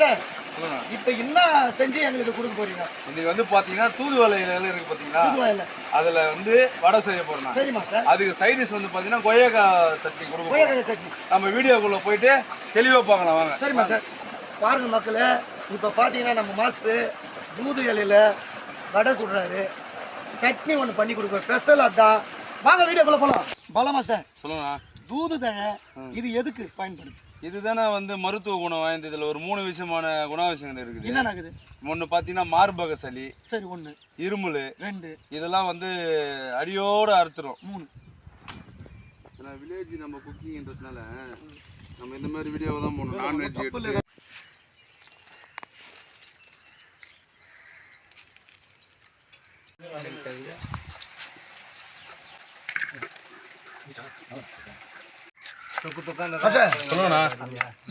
Sir இப்ப என்ன செஞ்சு எங்களுக்கு கொடுக்க போறீங்க? இன்னைக்கு வந்து பாத்தீங்கன்னா தூதுவளை இலையில இருக்கு புதுவாயில அதுல வந்து வடை செய்ய போறோம் நான். சரிம்மா சார் அதுக்கு சைடிஸ் வந்து பாத்தீங்கன்னா கொய்யாக்கா சட்னி கொடுக்க போறோம். கொய்யாக்காய் சட்னி. நம்ம வீடியோக்குள்ள போயிட்டு தெளிவா பார்க்கலாம் வாங்க. சரிம்மா சார் பாருங்க மக்களே இப்ப பாத்தீங்கன்னா நம்ம மாஸ்டர் தூது இலையில வடை சுடுறாரு. சட்னி ஒன்று பண்ணி கொடுக்குறோம் ஸ்பெஷல் அதான். வாங்க வீடியோக்குள்ள போலாம். பலமா சார் சொல்லுங்க. தூது தழை இது எதுக்கு பயன்படுது இதுதானே வந்து மருத்துவ குணம் வாய்ந்தது. இதுல ஒரு மூணு விஷயமான குணாதிசயங்கள் இருக்குது. என்ன ஆகுது ஒன்று பார்த்தீங்கன்னா மார்பக சளி. சரி ஒன்று இருமல். ரெண்டு. இதெல்லாம் வந்து அடியோட அறுத்துரும். மூணு. வில்லேஜ் நம்ம குக்கிங்ன்றதுனால நம்ம இந்த மாதிரி வீடியோவை தான் போடணும். நான்வெஜ் எடுத்து.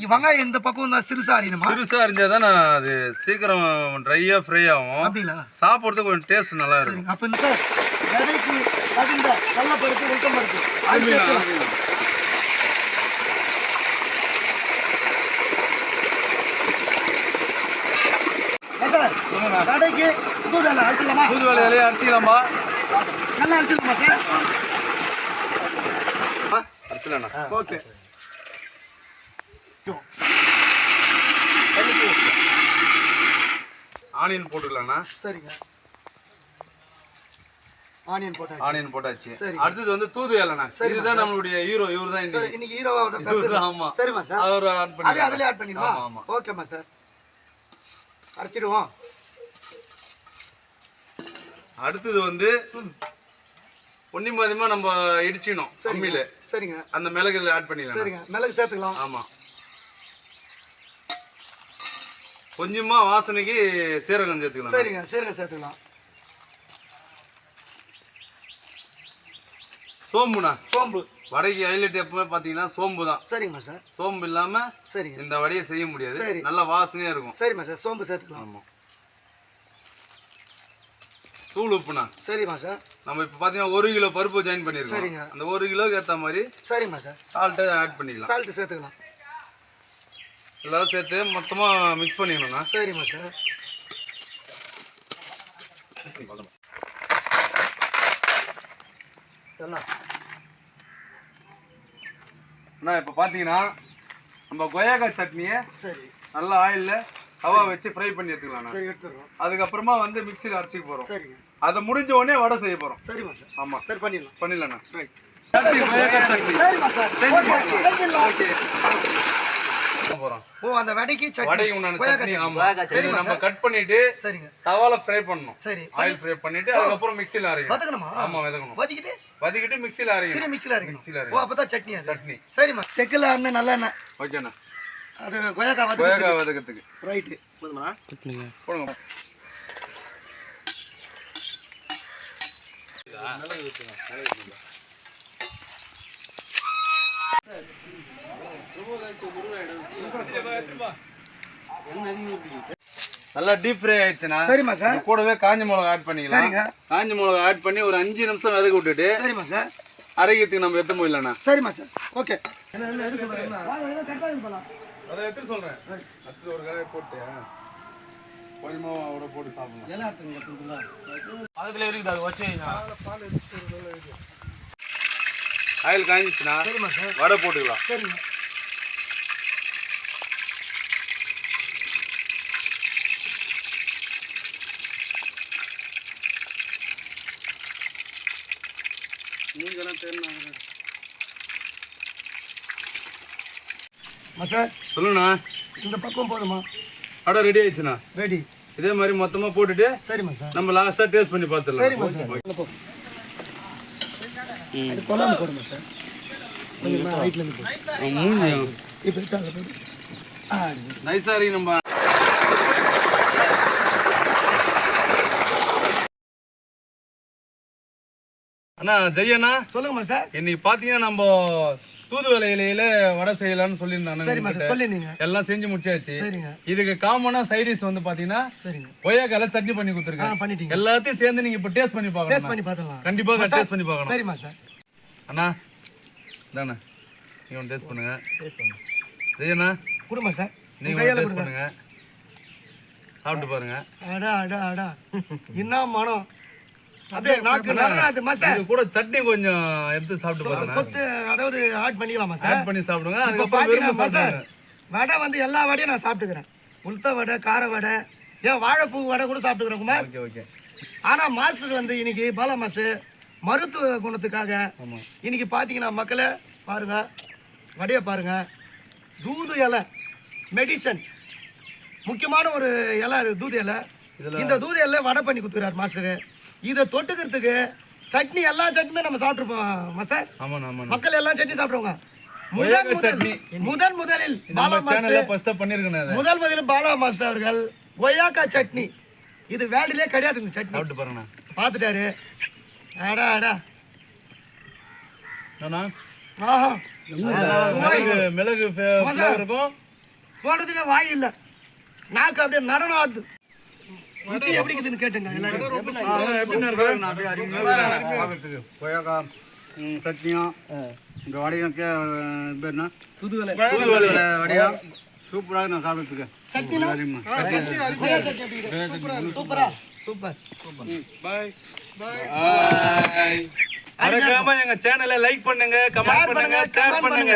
வெங்காயம் இந்த பக்கம் தான் சிறுசா அறியணுமா சிறுசா இருந்தால் தான் அது சீக்கிரம் ட்ரையாக ஃப்ரை ஆகும் அப்படிங்களா? சாப்பிட்றதுக்கு கொஞ்சம் டேஸ்ட் நல்லா இருக்கும். அப்ப இந்த விதைக்கு தகுந்த பருப்பு சொல்லுங்கண்ணா. கடைக்கு புது வேலை அடிச்சிடலாமா? தூது வேலை இலையை அரைச்சிக்கலாமா நல்லா அடிச்சிடலாமா சார்? அரைச்சிடலாண்ணா ஓகே. ஆனியன் போட்டுக்கலாண்ணா. சரிங்க. ஆனியன் போட்டாச்சு. ஆனியன் போட்டாச்சு. சரி. அடுத்தது வந்து தூது இலைண்ணா. இதுதான் நம்மளுடைய ஹீரோ இவர் தான் இன்னைக்கு ஸ்பெஷல் தான், ஆமா. சரிம்மா சார் அவர் அதே பண்ணி அதிலே ஆட் பண்ணிடுமா ஆமா. ஓகேம்மா சார் அரைச்சிடுவோம். அடுத்தது வந்து பொன்னி மாதிரிமா நம்ம இடிச்சிக்கணும் அம்மியில சரிங்க. அந்த மிளகுல ஆட் பண்ணிடலாம் சரிங்க. மிளகு சேர்த்துக்கலாம். ஆமா. கொஞ்சமா வாசனைக்கு சீரகம் சேர்த்துக்கலாம். சரிங்க. சீரகம் சேர்த்துக்கலாம். சோம்புண்ணா? சோம்பு. வடைக்கு ஹைலைட் எப்பவுமே பாத்தீங்கன்னா சோம்பு தான் சரிங்கம்மா சார் சோம்பு இல்லாம சரிங்க. இந்த வடையை செய்ய முடியாது. நல்ல வாசனையா இருக்கும். சரிம்மா சார் சோம்பு சேர்த்துக்கலாம். ஆமா. தூள் உப்புண்ணா. சரிம்மா சார். நம்ம இப்ப பாத்தீங்கன்னா ஒரு கிலோ பருப்பு ஜாயின் பண்ணிருக்கோம். சரிங்க. அந்த ஒரு கிலோக்கு ஏத்த மாதிரி சரிம்மா சார். சால்ட்டை ஆட் பண்ணிக்கலாம். சால்ட்டு சேர்த்துக்கலாம். எல்லாரும் சேர்த்து மொத்தமா மிக்ஸ் பண்ணிக்கணும்ண்ணா. சரிம்மா சார். அண்ணா இப்போ பார்த்தீங்கன்னா நம்ம கொய்யாக்காய் சட்னியை சரி. நல்லா ஆயிலில் ஹவா வச்சு ஃப்ரை பண்ணி எடுத்துக்கலாம்ண்ணா சரி எடுத்துடுறோம். அதுக்கப்புறமா வந்து மிக்சியில் அரைச்சிக்க போகிறோம் சரிங்க. அதை முடிஞ்ச உடனே வடை செய்ய போகிறோம் சரிம்மா சார். ஆமாம் சரி பண்ணிடலாம். பண்ணிடலாண்ணா ரைட் ஓ அந்த வடைக்கு சட்னி. வடைக்கு உண்டான சட்னி. ஆமாம் சரி நம்ம கட் பண்ணிட்டு சரிங்க. தவால ஃப்ரை பண்ணணும். சரி. ஆயில் ஃப்ரை பண்ணிட்டு அதுக்கப்புறம் மிக்சியில் அரைக்கணும் வதக்கணுமா? ஆமாம் விதக்கணும். வதக்கிட்டு? வதக்கிட்டு மிக்சியில் திரு அரைக்கணும் மிக்சியில் அரைக்கணும். மிக்சியில் ஓ அரைக்கணும் அப்பதான் சட்னி சட்னி. சரிம்மா. செக்கில் அண்ணன் நல்ல எண்ணெய் ஓகேண்ணா. அது கொய்யாக்காய் வதக்கி கொய்யாக்காய் வதக்கத்துக்கு ரைட்டு போதுமா? போடுங்க நல்லா டீப் ஃப்ரை ஆயிடுச்சுண்ணா. சரிம்மா சார். கூடவே காஞ்ச மிளகா ஆட் பண்ணிக்கலாம். சரிங்க. காஞ்ச மிளகா ஆட் பண்ணி ஒரு அஞ்சு நிமிஷம் வதக்கி விட்டுட்டு சரிம்மா சார். அரைக்கிறதுக்கு நம்ம எடுத்து போயிடலாண்ணா. சரிம்மா சார். ஓகே. அதை எடுத்து சொல்றேன். அடுத்து ஒரு கடையை போட்டு கொஞ்சமா அவட போட்டு சாப்பிடலாம் ஆயில் காஞ்சிச்சுண்ணா சரிம்மா சார். வடை போட்டுக்கலாம். சரிங்க நீங்களாம் தெரியும் சொல்லுண்ணா. இந்த பக்கம் போதுமா? வடை ரெடி ஆயிடுச்சுண்ணா. ரெடி இதே மாதிரி மொத்தமா போட்டுட்டு சார். நம்ம லாஸ்டா டேஸ்ட் பண்ணி பார்த்துடலாம். சார். போ. அது கொல்லாம போடுமா சார்? கொஞ்சம் ரைட்ல இருந்து போடு. இப்போ எடுத்து அதில் போடு. ஆ அடி. நைஸா இருக்கு நம்ம. அண்ணா ஜெயண்ணா சொல்லுங்கம்மா சார். இன்னைக்கு பாத்தீங்கன்னா நம்ம தூதுவளை இலையில வடை செய்யலாம்னு சொல்லியிருந்தாங்க சொல்லிருந்தீங்க எல்லாம் செஞ்சு முடிச்சாச்சு. இதுக்கு காமனா சைடிஸ் வந்து பாத்தீங்கன்னா கொய்யாக்கால சட்னி பண்ணி கொடுத்துருக்கேன் எல்லாத்தையும் சேர்ந்து நீங்க இப்ப டேஸ்ட் பண்ணி பார்த்துடலாம். கண்டிப்பா டேஸ்ட் பண்ணி பார்க்கணும். சரிம்மா சார் அண்ணா இந்தாண்ணா. நீங்க ஒன்று டேஸ்ட் பண்ணுங்க. டேஸ்ட் பண்ணு ஜெயண்ணா கொடுமா சார் நீங்க டேஸ்ட். பண்ணுங்க. சாப்பிட்டு பாருங்க. அடா அடா அடா. என்ன மனம். அப்படியே நாக்கு நடராது மாஸ்டர். இது கூட சட்னி கொஞ்சம் எடுத்து சாப்பிட்டு பாருங்க. சொத்து அதாவது ஆட் பண்ணிக்கலாம் மாஸ்டர். ஆட் பண்ணி சாப்பிடுங்க. அதுக்கப்புறம் பார்த்தீங்கன்னா விரும்ப சாப்பிடுங்க. வடை வந்து எல்லா வடையும் நான் சாப்பிட்டுக்கிறேன். உளுத்த வடை கார வடை ஏன் வாழைப்பூ வடை கூட சாப்பிட்டுக்கிறேன் குமார் ஓகே ஓகே. ஆனா மாஸ்டர் வந்து இன்னைக்கு பாலா மாஸ்டர் மருத்துவ குணத்துக்காக இன்னைக்கு பார்த்தீங்கன்னா மக்களே பாருங்க வடையை பாருங்க. தூது இலை மெடிசன் முக்கியமான ஒரு இலை தூது இலை. இந்த தூது இலை வடை பண்ணி கொடுத்துறாரு மாஸ்டர். இதை தொட்டுக்கிறதுக்கு சட்னி எல்லா சட்னியுமே நம்ம சாப்பிட்ருப்போம் மாஸ்டர். ஆமாண்ணா ஆமாண்ணா. மக்கள் எல்லாம் சட்னி சாப்பிடுவாங்க. முதல் சட்னி. முதன் முதலில் பாலா நம்ம மாஸ்டர் சேனல்ல ஃபர்ஸ்டா பண்ணிருக்கேன் அதை. முதல் முதலில் பாலா மாஸ்டர் அவர்கள் கொய்யாக்காய் சட்னி. இது வேர்ல்டுலே கிடையாது இந்த சட்னி. சாப்பிட்டு பாருங்கண்ணா. பார்த்துட்டாரு. அடா ஆஹா. மிளகு இருக்கும். சொல்றதுக்கே வாய் இல்ல. நாக்கு அப்படியே நடனம் ஆடுது. எப்படி இருக்குதுன்னு கேட்டுங்க எல்லாரும். ம், சட்னியும் இந்த வடையும் பேர்னா புதுவலை தூதுவளை. வடையும் சூப்பராக நான் பாய். மறக்காம எங்க சேனலை லைக் பண்ணுங்க கமெண்ட் பண்ணுங்க ஷேர் பண்ணுங்க.